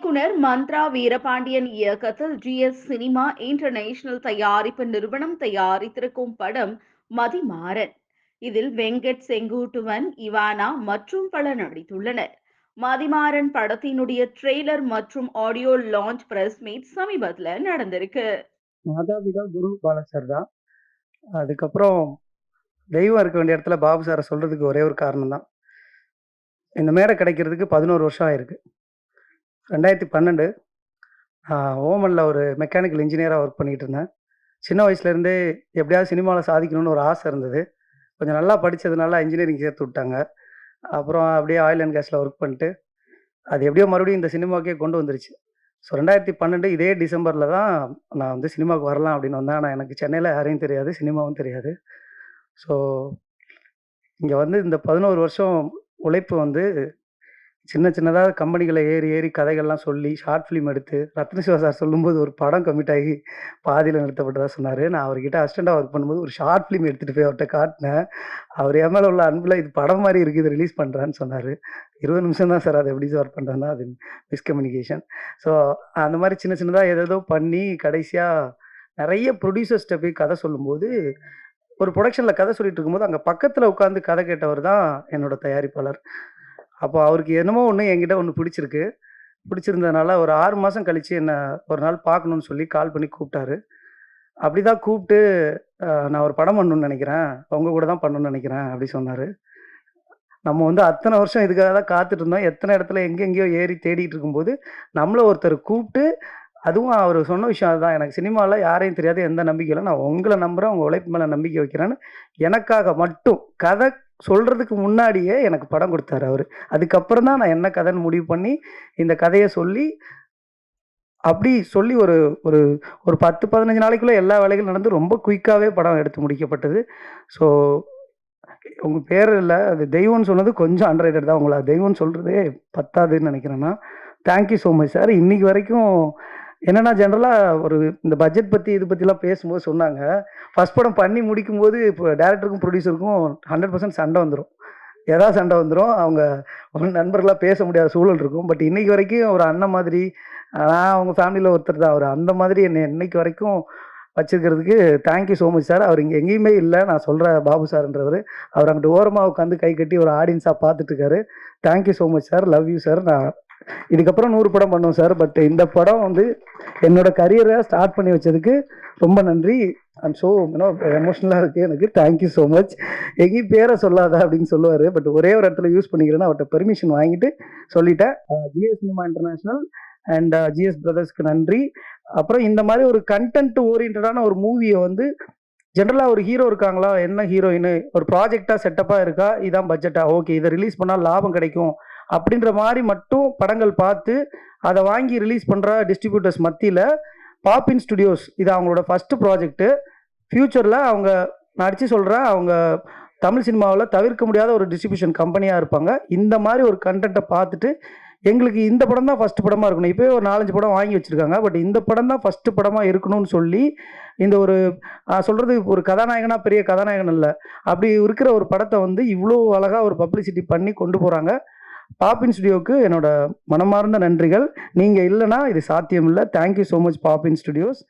இயக்குனர் மந்த்ரா வீரபாண்டியன் இயக்கத்தில் GS cinema international தயாரிப்பு நிறுவனம் தயாரித்திருக்கும் படம் மதிமாறன். இதில் வெங்கட் செங்குட்டுவன் இவானா மற்றும் பலர் நடித்துள்ளனர். மதிமாறன் படத்தினுடைய ட்ரெய்லர் மற்றும் ஆடியோ லான்ச் பிரஸ் மீட் சமீபத்துல நடந்திருக்கு. மாதாபிதா குரு பாலசர் தான். அதுக்கப்புறம் தெய்வம் இருக்க வேண்டிய இடத்துல பாபு சாரை சொல்றதுக்கு ஒரே ஒரு காரணம் தான் இந்த மேடை கிடைக்கிறதுக்கு பதினோரு வருஷம் ஆயிருக்கு. ரெண்டாயிரத்தி பன்னெண்டு ஓமனில் ஒரு மெக்கானிக்கல் இன்ஜினியராக ஒர்க் பண்ணிகிட்டு இருந்தேன். சின்ன வயசுலேருந்தே எப்படியாவது சினிமாவில் சாதிக்கணும்னு ஒரு ஆசை இருந்தது. கொஞ்சம் நல்லா படித்ததுனால இன்ஜினியரிங் சேர்த்து விட்டாங்க. அப்புறம் அப்படியே ஆயில் அண்ட் கேஸில் ஒர்க் பண்ணிட்டு அது எப்படியோ மறுபடியும் இந்த சினிமாக்கே கொண்டு வந்துருச்சு. ஸோ ரெண்டாயிரத்தி பன்னெண்டு இதே டிசம்பரில் தான் நான் வந்து சினிமாவுக்கு வரலாம் அப்படின்னு வந்தேன். ஆனால் எனக்கு சென்னையில் யாரையும் தெரியாது சினிமாவும் தெரியாது. ஸோ இங்கே வந்து இந்த பதினோரு வருஷம் உழைப்பு வந்து சின்ன சின்னதாக கம்பெனிகளை ஏறி ஏறி கதைகள்லாம் சொல்லி ஷார்ட் ஃபிலிம் எடுத்து ரத்ன சிவா சார் சொல்லும்போது ஒரு படம் கமிட் ஆகி பாதியில் நிறுத்தப்பட்டதா சொன்னார். நான் அவர்கிட்ட அசிஸ்டண்ட்டாக ஒர்க் பண்ணும்போது ஒரு ஷார்ட் ஃபிலிம் எடுத்துகிட்டு போய் அவர்கிட்ட காட்டினேன். அவர் என் மேலே உள்ள அன்பில் இது படம் மாதிரி இருக்குது இது ரிலீஸ் பண்ணுறான்னு சொன்னார். இருபது நிமிஷம் தான் சார் அதை எப்படி ஒர்க் பண்ணுறேன்னா அது மிஸ்கம்யூனிகேஷன் ஸோ அந்த மாதிரி சின்ன சின்னதாக ஏதேதோ பண்ணி கடைசியாக நிறைய ப்ரொடியூசர்ஸ்கிட்ட போய் கதை சொல்லும்போது ஒரு ப்ரொடக்ஷனில் கதை சொல்லிட்டு இருக்கும்போது அங்கே பக்கத்தில் உட்காந்து கதை கேட்டவர் தான் என்னோட தயாரிப்பாளர். அப்போ அவருக்கு என்னமோ ஒன்று என்கிட்ட ஒன்று பிடிச்சிருக்கு. பிடிச்சிருந்ததுனால ஒரு ஆறு மாதம் கழித்து என்னை ஒரு நாள் பார்க்கணுன்னு சொல்லி கால் பண்ணி கூப்பிட்டாரு. அப்படி தான் கூப்பிட்டு நான் ஒரு படம் பண்ணணும்னு நினைக்கிறேன். அவங்க கூட தான் பண்ணணும்னு நினைக்கிறேன் அப்படி சொன்னார். நம்ம வந்து அத்தனை வருஷம் இதுக்காக தான் காத்துட்டு இருந்தோம். எத்தனை இடத்துல எங்கெங்கேயோ ஏறி தேடிட்டு இருக்கும்போது நம்மளை ஒருத்தர் கூப்பிட்டு அதுவும் அவர் சொன்ன விஷயம் அதுதான். எனக்கு சினிமாவில் யாரையும் தெரியாது எந்த நம்பிக்கையில் நான் உங்களை நம்புகிறேன் உங்கள் உழைப்பு மேலே நம்பிக்கை வைக்கிறேன்னு எனக்காக மட்டும் கதை சொல்கிறதுக்கு முன்னாடியே எனக்கு படம் கொடுத்தாரு அவர். அதுக்கப்புறம் தான் நான் என்ன கதைன்னு முடிவு பண்ணி இந்த கதையை சொல்லி அப்படி சொல்லி ஒரு ஒரு ஒரு பத்து பதினஞ்சு நாளைக்குள்ளே எல்லா வேலைகளும் நடந்து ரொம்ப குயிக்காகவே படம் எடுத்து முடிக்கப்பட்டது. ஸோ உங்கள் பேர் இல்லை அது தெய்வம்னு சொன்னது கொஞ்சம் அண்டர்ரேட்டட் தான். உங்களை தெய்வம்னு சொல்கிறதே பத்தாதுன்னு நினைக்கிறேன்னா தேங்க்யூ ஸோ மச் சார் இன்னைக்கு வரைக்கும் என்னன்னா ஜென்ரலாக ஒரு இந்த பட்ஜெட் பற்றி இது பற்றிலாம் பேசும்போது சொன்னாங்க. ஃபஸ்ட் படம் பண்ணி முடிக்கும்போது இப்போ டேரக்டருக்கும் ப்ரொடியூசருக்கும் ஹண்ட்ரட் பர்சன்ட் சண்டை வந்துடும் ஏதாவது சண்டை வந்துடும் அவங்க நண்பர்களாக பேச முடியாத சூழல் இருக்கும். பட் இன்னைக்கு வரைக்கும் ஒரு அண்ணன் மாதிரி நான் அவங்க ஃபேமிலியில் ஒருத்தர் தான். அவர் அந்த மாதிரி என்னை இன்னைக்கு வரைக்கும் வச்சிருக்கிறதுக்கு thank you so much sir அவர் இங்கே எங்கேயுமே இல்லை. நான் சொல்கிற பாபு சார்ன்றவர். அவர் அங்கிட்டு ஓரமாக உட்காந்து கை கட்டி ஒரு ஆடியன்ஸாக பார்த்துட்டு இருக்காரு. Thank you so much sir love you sir நான் இதுக்கப்புறம் நூறு படம் பண்ணுவோம் சார் பட் இந்த படம் வந்து என்னோட கரியரை ஸ்டார்ட் பண்ணி வச்சதுக்கு ரொம்ப நன்றி. ஐம் ஸோ எமோஷனலாக இருக்குது எனக்கு. தேங்க்யூ ஸோ மச் எங்கேயும் பேரை சொல்லாத அப்படின்னு சொல்லுவார் பட் ஒரே ஒரு இடத்துல யூஸ் பண்ணிக்கிறேன்னு அவர்கிட்ட பெர்மிஷன் வாங்கிட்டு சொல்லிட்டேன். GS cinema international and GS பிரதர்ஸ்க்கு நன்றி. அப்புறம் இந்த மாதிரி ஒரு கண்டென்ட் ஓரியன்டான ஒரு மூவியை வந்து ஜென்ரலாக ஒரு ஹீரோ இருக்காங்களா? என்ன ஹீரோயின் ஒரு ப்ராஜெக்டாக செட்டப்பாக இருக்கா? இதான் பட்ஜெட்டா ஓகே இதை ரிலீஸ் பண்ணால் லாபம் கிடைக்கும். அப்படின்ற மாதிரி மட்டும் படங்கள் பார்த்து அதை வாங்கி ரிலீஸ் பண்ணுற டிஸ்ட்ரிபியூட்டர்ஸ் மத்தியில் பாப்பின் ஸ்டுடியோஸ் இது அவங்களோட ஃபஸ்ட்டு ப்ராஜெக்ட்டு ஃப்யூச்சரில் அவங்க நான் அடித்து சொல்கிறேன் அவங்க தமிழ் சினிமாவில் தவிர்க்க முடியாத ஒரு டிஸ்ட்ரிபியூஷன் கம்பெனியாக இருப்பாங்க. இந்த மாதிரி ஒரு கண்டென்ட்டை பார்த்துட்டு எங்களுக்கு இந்த படம் தான் ஃபஸ்ட்டு படமாக இருக்கணும். இப்போயே ஒரு நாலஞ்சு படம் வாங்கி வச்சுருக்காங்க. பட் இந்த படம் தான் ஃபஸ்ட்டு படமாக இருக்கணும்னு சொல்லி இந்த ஒரு சொல்கிறது ஒரு கதாநாயகனா பெரிய கதாநாயகன் இல்லை அப்படி இருக்கிற ஒரு படத்தை வந்து இவ்வளோ அழகாக ஒரு பப்ளிசிட்டி பண்ணி கொண்டு போகிறாங்க பாப்பின் ஸ்டுடியோவுக்கு என்னோட மனமார்ந்த நன்றிகள். நீங்கள் இல்லைன்னா இது சாத்தியம் இல்லை thank you so much Poppin studios